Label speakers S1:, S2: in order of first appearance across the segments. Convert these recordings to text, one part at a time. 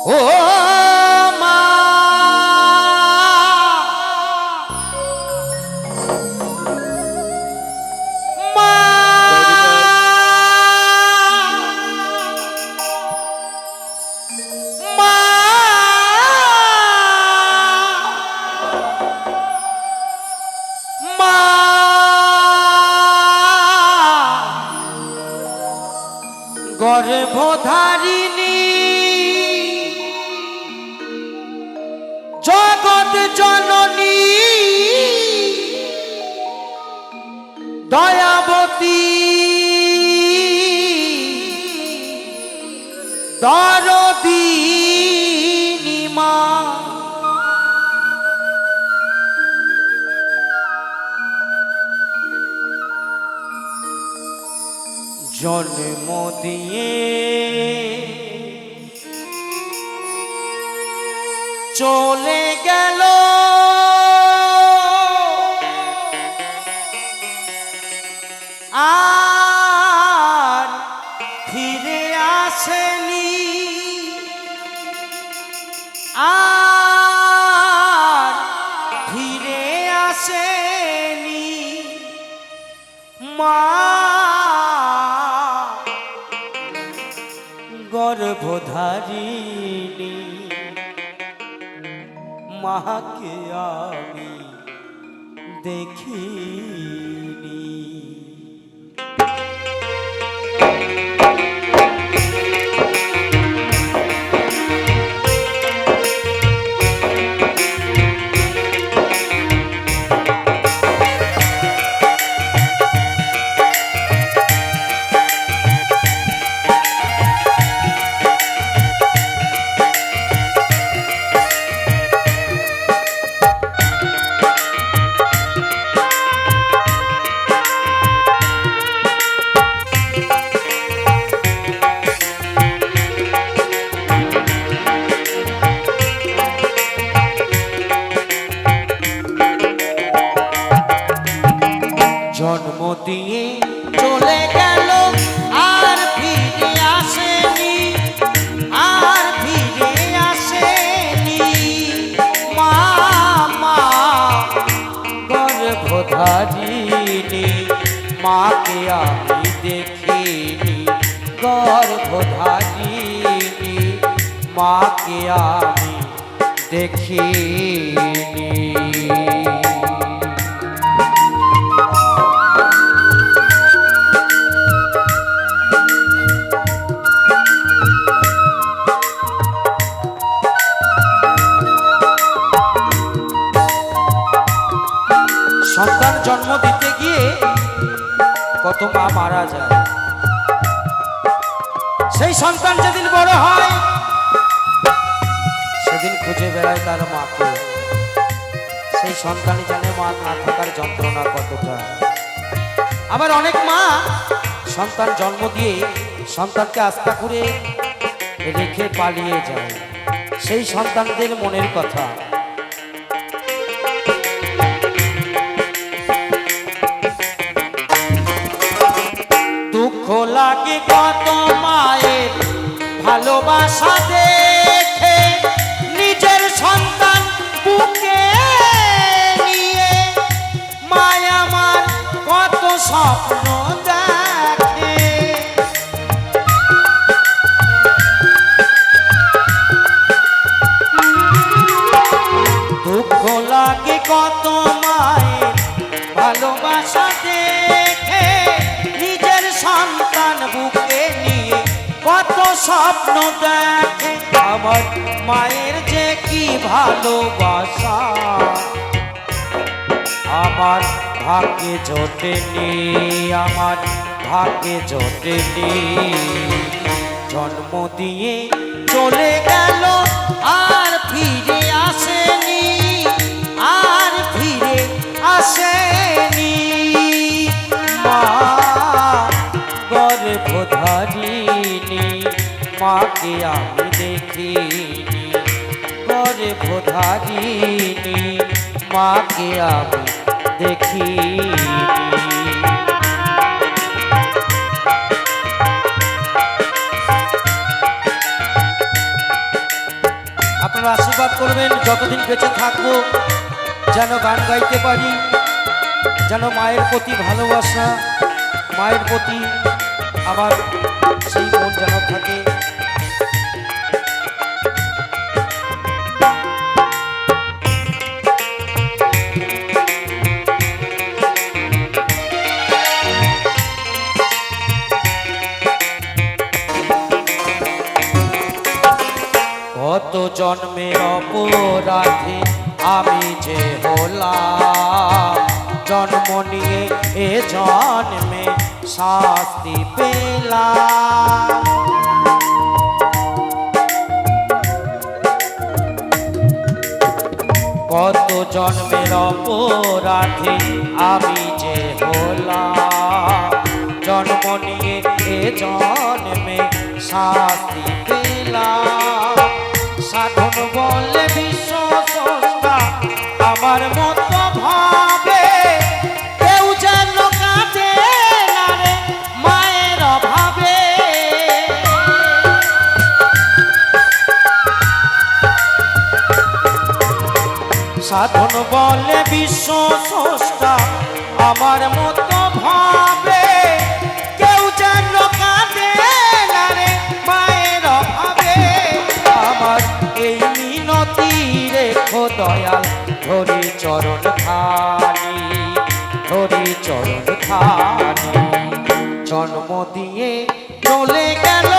S1: ও মা। মা। জননী। দয়াবতী। দরদিনী মা জন্ম দিয়ে চলে গেল আসেনি। আর ফিরে আসেনি। মা গর্ভধারিণী মাকে আমি দেখিনি। মাকে আমি দেখিনি গর্ভধারিণী মাকে আমি দেখিনি। সন্তানই জানে মা না থাকার যন্ত্রণা কতটা। আবার অনেক মা সন্তান জন্ম দিয়ে সন্তানকে আস্থা করে রেখে পালিয়ে যায়। সেই সন্তানদের মনের কথা। দুঃখ লাগে কত মায়ের ভালোবাসা স্বপ্ন দেখে। আমার মায়ের যে কি ভালোবাসা। আমার ভাগ্যে জোটেনি, আমার ভাগ্যে জোটেনি। জন্ম দিয়ে চলে গেল, আর ফিরে আসেনি মাকে আমি দেখিনি গর্ভধারিণী মাকে আমি দেখিনি। করবেন, যতদিন বেঁচে থাকব, যেন গান গাইতে পারি, যেন মায়ের প্রতি ভালোবাসা, মায়ের প্রতি আমার সেই মন যেন থাকে। কত জন্মের অপরাধে আমি যে হলাম? জন্ম নিয়ে এ জন্মে শাস্তি পেলাম। কত জন্মের অপরাধী আমি যে হলাম? জন্ম নিয়ে এ জন্মে শাস্তি সাধন বলে বিশ্ব স্রষ্টা? আমার মতো ভাবে কেউ যেন কাঁদে না মায়ের অভাবে। আমার এই মিনতি রেখো দয়াল, ধরি চরণ খানি, ধরি চরণ খানি। জন্ম দিয়ে চলে গেল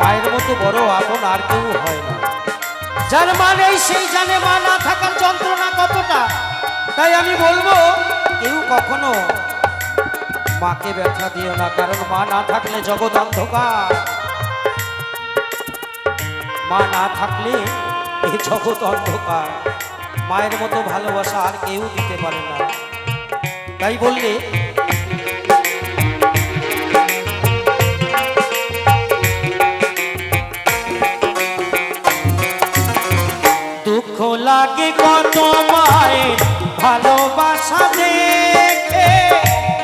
S1: মায়ের মতো বড় আপন আর কেউ হয় না। যার মানে সেই জানে মা না থাকার যন্ত্রণা কতটা? তাই আমি বলব, কেউ কখনো মাকে ব্যথা দিও না, কারণ মা না থাকলে জগৎ অন্ধকার। মা না থাকলে এই জগৎ অন্ধকার। মায়ের মতো ভালোবাসা আর কেউ দিতে পারে না। তাই বললে লাগে কত মায়ের ভালোবাসা দেখে,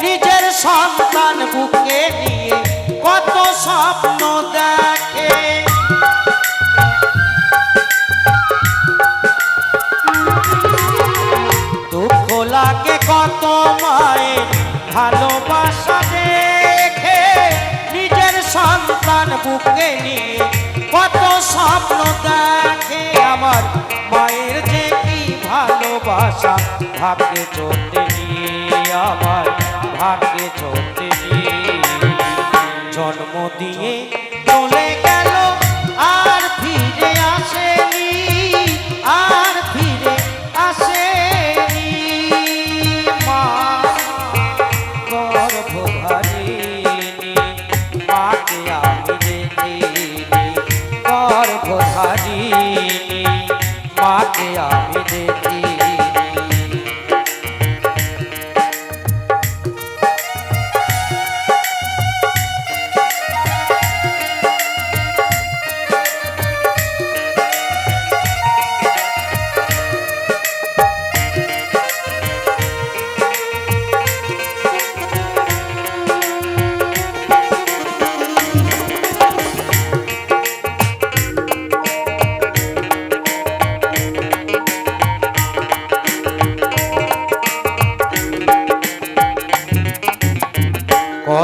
S1: নিজের সন্তান বুকে নিয়ে কত স্বপ্ন দেখে। দুঃখ লাগে কত মায়ের ভালোবাসা দেখে, নিজের সন্তান বুকে নিয়ে কত স্বপ্ন দেখে। আমার মায়ের যে ভালোবাসা ভাগ্যে নিয়ে আমার ভাগ্যে নিয়ে। জন্ম দিয়ে চলে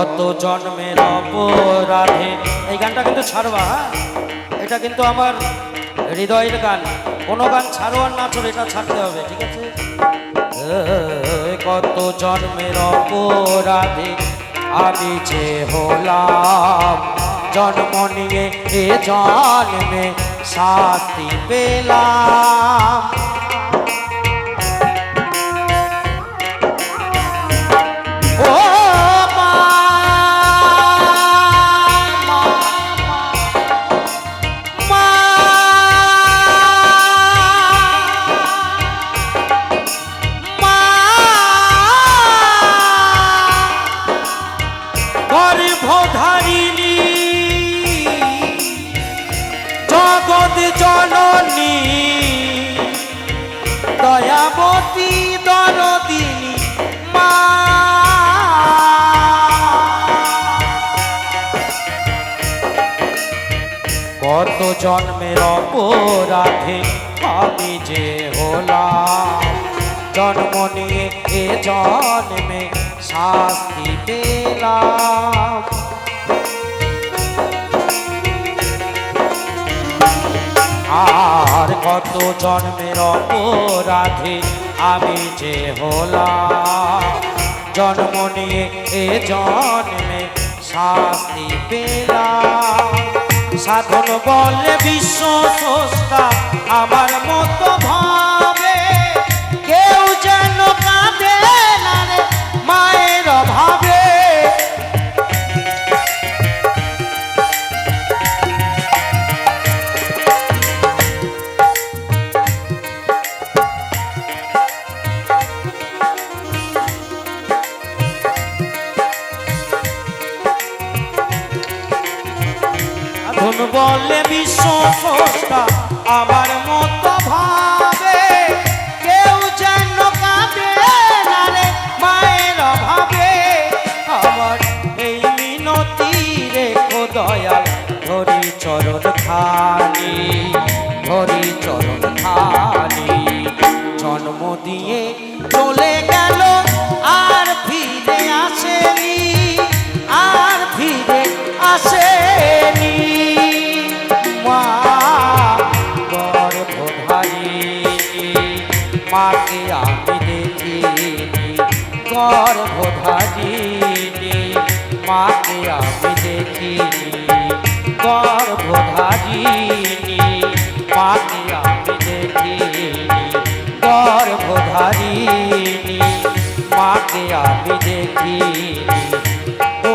S1: কত জন্মের অপরাধে। এই গানটা কিন্তু ছাড়বা হ্যাঁ? এটা কিন্তু আমার হৃদয়ের গান। কোনো গান ছাড়ো আর না ছাড়ো, এটা ছাড়তে হবে, ঠিক আছে? কত জন্মের অপরাধে আমি যে হলাম, জন্ম নিয়ে এ জন্মে শাস্তি পেলাম। কত জন্মের অপরাধে আমি যে হলাম। জন্ম নিয়ে এ জন্মে শাস্তি পেলাম। আর কত জন্মের অপরাধে আমি যে হলাম। জন্ম নিয়ে এ জন্মে শাস্তি পেলাম। সাধন বলে বিশ্ব সস্তা আমার মতো ভাবে ধন বলে বিশ্ব আমার মতো ভাবে কেউ যেন কাঁদে না রে মায়ের অভাবে। আমার এই মিনতি রেখো দয়াল ধরি চরণ খানি ধরি চরণ খানি জন্ম দিয়ে চলে গেল গর্ভধারিণী মাকে আমি দেখিনি ও